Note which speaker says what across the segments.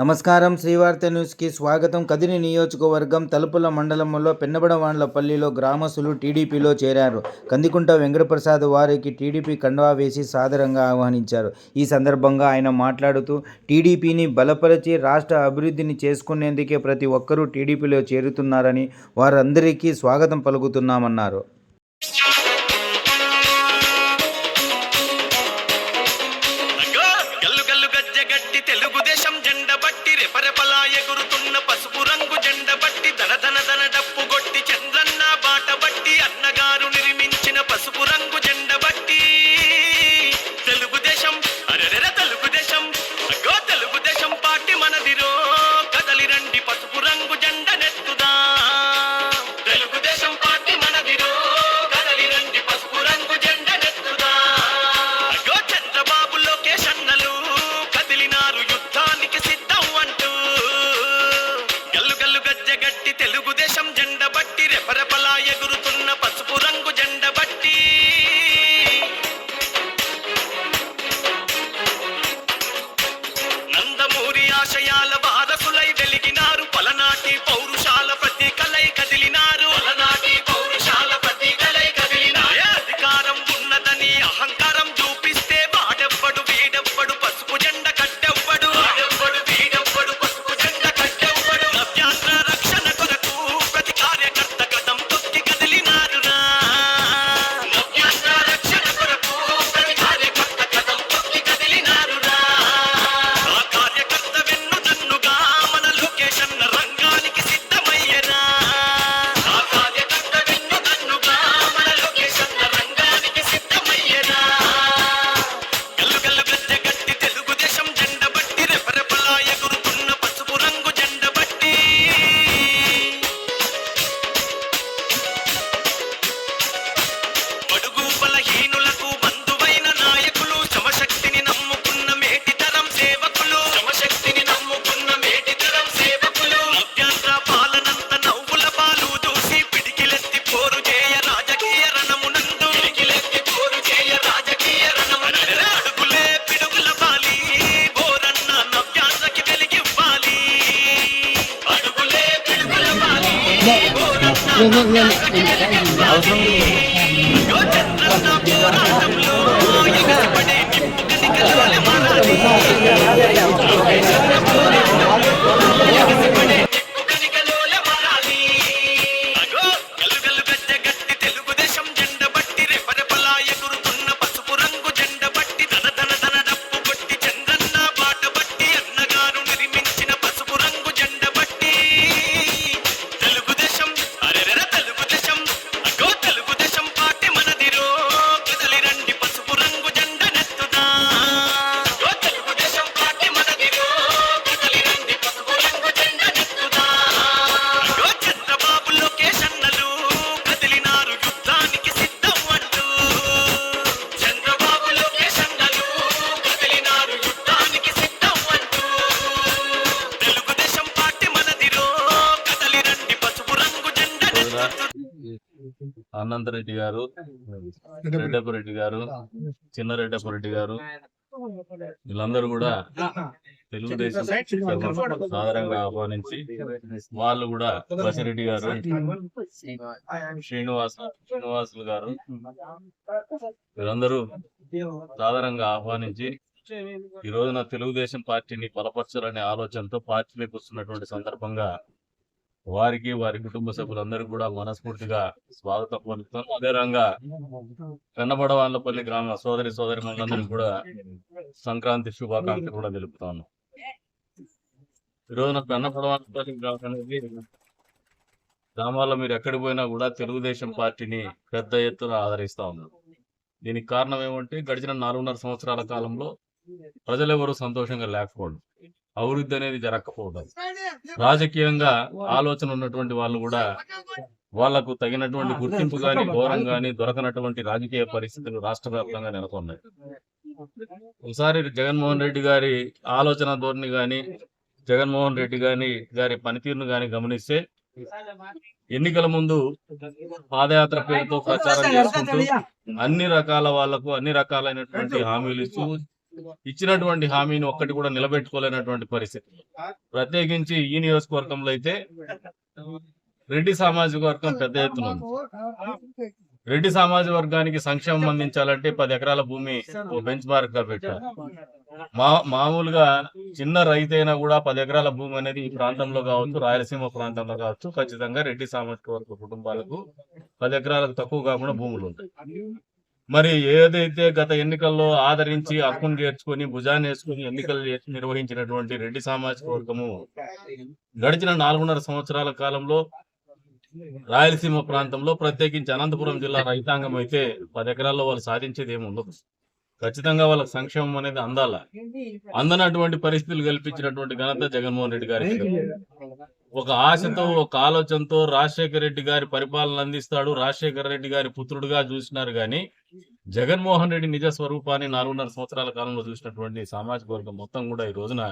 Speaker 1: నమస్కారం. శ్రీవార్త న్యూస్కి స్వాగతం. కదిరి నియోజకవర్గం తలుపుల మండలంలో పెన్నబడవాండ్లపల్లిలో గ్రామస్తులు టీడీపీలో చేరారు. కందికుంట వెంకటప్రసాద్ వారికి టీడీపీ కండవా వేసి సాదరంగా ఆహ్వానించారు. ఈ సందర్భంగా ఆయన మాట్లాడుతూ టీడీపీని బలపరిచి రాష్ట్ర అభివృద్ధిని చేసుకునేందుకే ప్రతి ఒక్కరూ టీడీపీలో చేరుతున్నారని వారందరికీ స్వాగతం పలుకుతున్నామన్నారు.
Speaker 2: బట్టి నిర్మించిన పసుపు రంగు జెండ బట్టి. తెలుగుదేశం అరెరెర తెలుగుదేశం అగ్గో తెలుగుదేశం పార్టీ మనదిరో. కదలి రండి పసుపు రంగు జెండ నెత్తుదా. తెలుగుదేశం పార్టీ మనదిరో. కదలి రండి పసుపు రంగు జెండ నెత్తుదా. అగ్గో చంద్రబాబు లోకేష్ అన్నలు కదిలినారు యుద్ధానికి సిద్ధం అంటూ. గల్లు గల్లు గజ్జె గట్టి తెలుగుదేశం జెండ బట్టి రెపరెపలా ఎగురుతూ అవసరం
Speaker 3: అనంతరెడ్డి గారు రెడ్డప్పరెడ్డి గారు చిన్నరెడ్డప్పరెడ్డి గారు వీళ్ళందరూ కూడా తెలుగుదేశం సాధారణంగా ఆహ్వానించి వాళ్ళు కూడా బసిరెడ్డి గారు శ్రీనివాస శ్రీనివాసులు గారు వీరందరూ సాధారణంగా ఆహ్వానించి ఈ రోజున తెలుగుదేశం పార్టీని బలపరచాలనే ఆలోచనతో పార్టీలోకి వస్తున్నటువంటి సందర్భంగా వారికి వారి కుటుంబ సభ్యులందరికీ కూడా మనస్ఫూర్తిగా స్వాగతం పలుకుతాం. అదే రంగా గ్రామ సోదరి సోదరి మనందరికీ కూడా సంక్రాంతి శుభాకాంక్షలు కూడా తెలుపుతాను ఈరోజున రోజున గ్రామం అనేది గ్రామాల్లో మీరు ఎక్కడికి పోయినా కూడా తెలుగుదేశం పార్టీని పెద్ద ఎత్తున ఆదరిస్తా ఉన్నారు దీనికి కారణం ఏమంటే గడిచిన నాలుగున్నర సంవత్సరాల కాలంలో ప్రజలెవరూ సంతోషంగా లేకపోవడం. అభివృద్ధి అనేది జరగకపోవడం. రాజకీయంగా ఆలోచన ఉన్నటువంటి వాళ్ళు కూడా వాళ్ళకు తగినటువంటి గుర్తింపు గాని గౌరవం గాని దొరకనటువంటి రాజకీయ పరిస్థితులు రాష్ట్ర వ్యాప్తంగా నెలకొన్నాయి. ఒకసారి జగన్మోహన్ రెడ్డి గారి ఆలోచన ధోరణి గాని జగన్మోహన్ రెడ్డి గాని గారి పనితీరును గాని గమనిస్తే ఎన్నికల ముందు పాదయాత్ర పేరుతో ప్రచారం చేసుకుంటూ అన్ని రకాల వాళ్ళకు అన్ని రకాలైనటువంటి హామీలు ఇస్తూ ఇచ్చినటువంటి హామీని ఒక్కటి కూడా నిలబెట్టుకోలేనటువంటి పరిస్థితి. ప్రత్యేకించి ఈ నియోజకవర్గంలో అయితే రెడ్డి సామాజిక వర్గం పెద్ద ఎత్తున ఉంది. రెడ్డి సామాజిక వర్గానికి సంక్షేమం అందించాలంటే పది ఎకరాల భూమి బెంచ్ మార్క్గా పెట్టారు మా మామూలుగా చిన్న రైతైనా కూడా పది ఎకరాల భూమి అనేది ఈ ప్రాంతంలో కావచ్చు రాయలసీమ ప్రాంతంలో కావచ్చు ఖచ్చితంగా రెడ్డి సామాజిక వర్గ కుటుంబాలకు పది ఎకరాలకు తక్కువ కాకుండా భూములు ఉంటాయి. మరి ఏదైతే గత ఎన్నికల్లో ఆదరించి హక్కును చేర్చుకొని భుజాన్ని వేసుకుని ఎన్నికలు నిర్వహించినటువంటి రెడ్డి సామాజిక వర్గము గడిచిన నాలుగున్నర సంవత్సరాల కాలంలో రాయలసీమ ప్రాంతంలో ప్రత్యేకించి అనంతపురం జిల్లా రైతాంగం అయితే పది ఎకరాల్లో వాళ్ళు సాధించేది ఏమి ఉండదు. ఖచ్చితంగా వాళ్ళకి సంక్షేమం అనేది అందాల. అందనటువంటి పరిస్థితులు కల్పించినటువంటి ఘనత జగన్మోహన్ రెడ్డి గారి ఒక ఆశతో ఒక ఆలోచనతో రాజశేఖర రెడ్డి గారి పరిపాలన అందిస్తాడు రాజశేఖర రెడ్డి గారి పుత్రుడుగా చూసినారు కానీ జగన్మోహన్ రెడ్డి నిజ స్వరూపాన్ని నాలుగున్నర సంవత్సరాల కాలంలో చూసినటువంటి సామాజిక వర్గం మొత్తం కూడా ఈ రోజున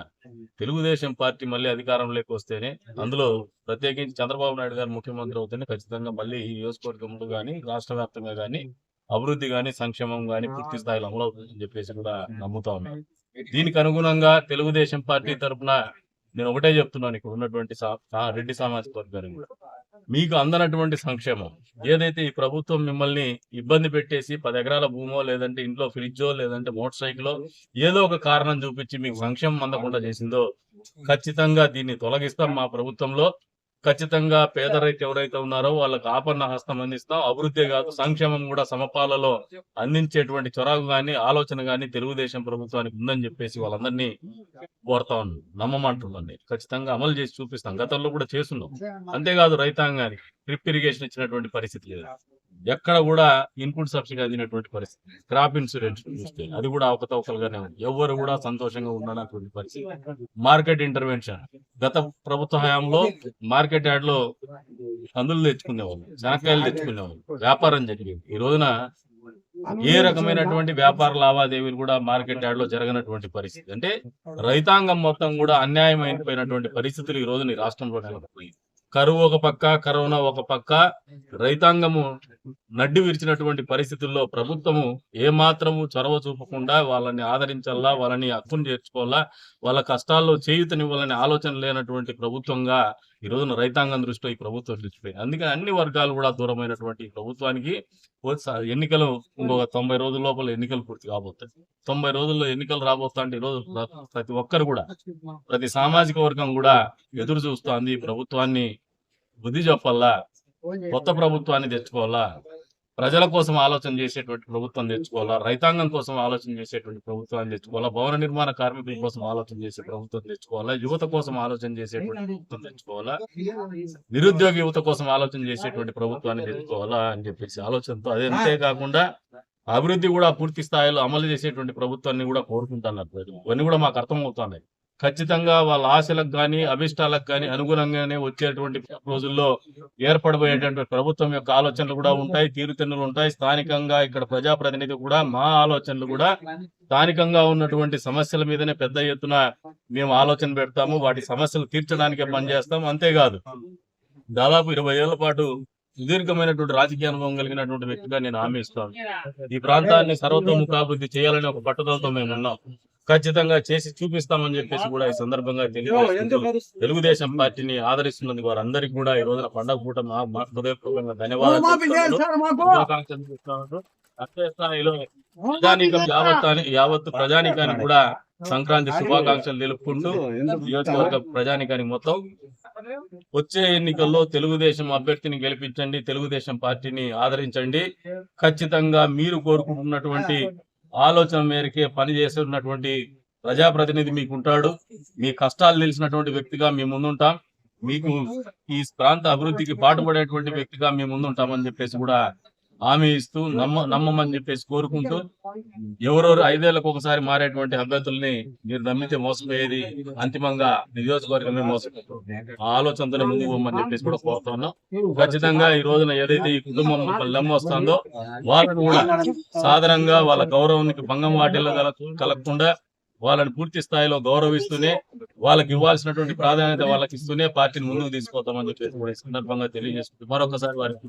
Speaker 3: తెలుగుదేశం పార్టీ మళ్ళీ అధికారంలోకి వస్తేనే అందులో ప్రత్యేకించి చంద్రబాబు నాయుడు గారు ముఖ్యమంత్రి అవుతేనే ఖచ్చితంగా మళ్ళీ ఈ నియోజకవర్గంలో కానీ రాష్ట్ర వ్యాప్తంగా కానీ అభివృద్ధి కానీ సంక్షేమం కానీ పూర్తి స్థాయిలో అమలు అవుతుందని చెప్పేసి కూడా నమ్ముతా ఉన్నాం. దీనికి అనుగుణంగా తెలుగుదేశం పార్టీ తరపున నేను ఒకటే చెప్తున్నాను ఇక్కడ ఉన్నటువంటి రెడ్డి సామాజిక వర్గానికి. కూడా మీకు అందనటువంటి సంక్షేమం. ఏదైతే ఈ ప్రభుత్వం మిమ్మల్ని ఇబ్బంది పెట్టేసి పది ఎకరాల భూమో లేదంటే ఇంట్లో ఫ్రిడ్జో లేదంటే మోటార్ సైకిలో ఏదో ఒక కారణం చూపించి మీకు సంక్షేమం అందకుండా చేసిందో ఖచ్చితంగా దీన్ని తొలగిస్తాం మా ప్రభుత్వంలో. ఖచ్చితంగా పేద రైతు ఎవరైతే ఉన్నారో వాళ్ళకి ఆపన్న హస్తం అందిస్తాం. అభివృద్ధి కాదు సంక్షేమం కూడా సమపాలలో అందించేటువంటి చొరవ గాని ఆలోచన గాని తెలుగుదేశం ప్రభుత్వానికి ఉందని చెప్పేసి వాళ్ళందరినీ కోరుతా ఉన్నాం. నమ్మమంటున్నాను ఖచ్చితంగా అమలు చేసి చూపిస్తాం. గతంలో కూడా చేస్తున్నాం. అంతేకాదు రైతాంగానికి డ్రిప్ ఇరిగేషన్ ఇచ్చినటువంటి పరిస్థితి లేదు. ఎక్కడ కూడా ఇన్పుట్ సబ్సిడీ అందినటువంటి పరిస్థితి. క్రాప్ ఇన్సూరెన్స్ చూస్తే అది కూడా అవకతవకలుగానే ఉంది. ఎవరు కూడా సంతోషంగా ఉండనటువంటి పరిస్థితి. Market intervention. గత ప్రభుత్వ హయాంలో మార్కెట్ యార్డ్లో కందులు తెచ్చుకునేవాళ్ళు శనక్కాయలు తెచ్చుకునేవాళ్ళు వ్యాపారం జరిగేది. ఈ రోజున ఏ రకమైనటువంటి వ్యాపార లావాదేవీలు కూడా మార్కెట్ యార్డ్లో జరగనటువంటి పరిస్థితి. అంటే రైతాంగం మొత్తం కూడా అన్యాయం అయిపోయినటువంటి పరిస్థితులు ఈ రోజున ఈ రాష్ట్రంలో కరువు ఒక పక్క కరోనా ఒక పక్క రైతాంగము నడ్డి విరిచినటువంటి పరిస్థితుల్లో ప్రభుత్వము ఏ మాత్రము చొరవ చూపకుండా వాళ్ళని ఆదరించాలా వాళ్ళని హక్కును చేర్చుకోవాలా వాళ్ళ కష్టాల్లో చేయూతనివ్వాలనే ఆలోచన లేనటువంటి ప్రభుత్వంగా ఈ రోజున రైతాంగం దృష్టిలో ఈ ప్రభుత్వం నిలిచిపోయింది. అందుకని అన్ని వర్గాలు కూడా దూరమైనటువంటి ప్రభుత్వానికి ఎన్నికలు ఇంకొక తొంభై రోజుల లోపల ఎన్నికలు పూర్తి కాబోతాయి. తొంభై రోజుల్లో ఎన్నికలు రాబోతా అంటే ఈ రోజు ప్రతి ఒక్కరు కూడా ప్రతి సామాజిక వర్గం కూడా ఎదురు చూస్తోంది ప్రభుత్వాన్ని బుద్ధి చెప్పాలా కొత్త ప్రభుత్వాన్ని తెచ్చుకోవాలా ప్రజల కోసం ఆలోచన చేసేటువంటి ప్రభుత్వం తెచ్చుకోవాలా? రైతాంగం కోసం ఆలోచన చేసేటువంటి ప్రభుత్వాన్ని తెచ్చుకోవాలా? భవన నిర్మాణ కార్మికుల కోసం ఆలోచన చేసే ప్రభుత్వం తెచ్చుకోవాలా? యువత కోసం ఆలోచన చేసేటువంటి ప్రభుత్వం తెచ్చుకోవాలా? నిరుద్యోగ యువత కోసం ఆలోచన చేసేటువంటి ప్రభుత్వాన్ని తెచ్చుకోవాలా అని చెప్పేసి ఆలోచనతో అదే అంతేకాకుండా అభివృద్ధి కూడా పూర్తి స్థాయిలో అమలు చేసేటువంటి ప్రభుత్వాన్ని కూడా కోరుకుంటున్నారు ప్రజలు. ఇవన్నీ కూడా మాకు అర్థమవుతున్నాయి. ఖచ్చితంగా వాళ్ళ ఆశలకు కానీ అభిష్టాలకు కానీ అనుగుణంగానే వచ్చేటువంటి రోజుల్లో ఏర్పడబోయేటువంటి ప్రభుత్వం యొక్క ఆలోచనలు కూడా ఉంటాయి తీరుతెన్నులు ఉంటాయి. స్థానికంగా ఇక్కడ ప్రజాప్రతినిధి కూడా మా ఆలోచనలు కూడా స్థానికంగా ఉన్నటువంటి సమస్యల మీదనే పెద్ద ఎత్తున మేము ఆలోచన పెడతాము. వాటి సమస్యలు తీర్చడానికే పనిచేస్తాం. అంతేకాదు దాదాపు ఇరవై ఏళ్ళ పాటు సుదీర్ఘమైనటువంటి రాజకీయ అనుభవం కలిగినటువంటి వ్యక్తిగా నేను హామీ ఇస్తాను. ఈ ప్రాంతాన్ని సర్వతోముఖాభివృద్ధి చేయాలని ఒక పట్టుదలతో మేము ఉన్నాం. ఖచ్చితంగా చేసి చూపిస్తామని చెప్పేసి కూడా ఈ సందర్భంగా తెలుగుదేశం పార్టీని ఆదరిస్తున్నందుకు వారందరికీ కూడా ఈ రోజున పండగ పూట హృదయపూర్వకంగా ధన్యవాదాలు ప్రజానీకం యావత్ యావత్ ప్రజానీకానికి కూడా సంక్రాంతి శుభాకాంక్షలు తెలుపుకుంటూ నియోజకవర్గ ప్రజానీకానికి మొత్తం వచ్చే ఎన్నికల్లో తెలుగుదేశం అభ్యర్థిని గెలిపించండి తెలుగుదేశం పార్టీని ఆదరించండి. ఖచ్చితంగా మీరు కోరుకుంటున్నటువంటి ఆలోచన మేరకే పనిచేస్తున్నటువంటి ప్రజాప్రతినిధి మీకు ఉంటాడు మీ కష్టాలు తెలిసినటువంటి వ్యక్తిగా మేము ముందుంటాం. మీకు ఈ ప్రాంత అభివృద్ధికి పాటుపడేటువంటి వ్యక్తిగా మేము ముందుంటామని చెప్పేసి కూడా హామీ ఇస్తూ నమ్మ నమ్మమని చెప్పేసి కోరుకుంటూ ఎవరెవరు ఐదేళ్ళకు ఒకసారి మారేటువంటి అభ్యర్థుల్ని మీరు నమ్మితే మోసపోయేది అంతిమంగా నియోజకవర్గమే మోసపోతుంది ఆ ఆలోచనతోనే ముందుకు పోమని చెప్పేసి కూడా కోరుతున్నాం ఖచ్చితంగా ఈ రోజున ఏదైతే ఈ కుటుంబం లెమ్మ వస్తుందో వాళ్ళని కూడా సాధారణంగా వాళ్ళ గౌరవానికి భంగం వాటిల్లో కలగకుండా వాళ్ళని పూర్తి స్థాయిలో గౌరవిస్తూనే వాళ్ళకి ఇవ్వాల్సినటువంటి ప్రాధాన్యత వాళ్ళకి ఇస్తూనే పార్టీని ముందుకు తీసుకొస్తామని చెప్పేసి కూడా ఈ సందర్భంగా తెలియజేస్తుంది మరొకసారి వారికి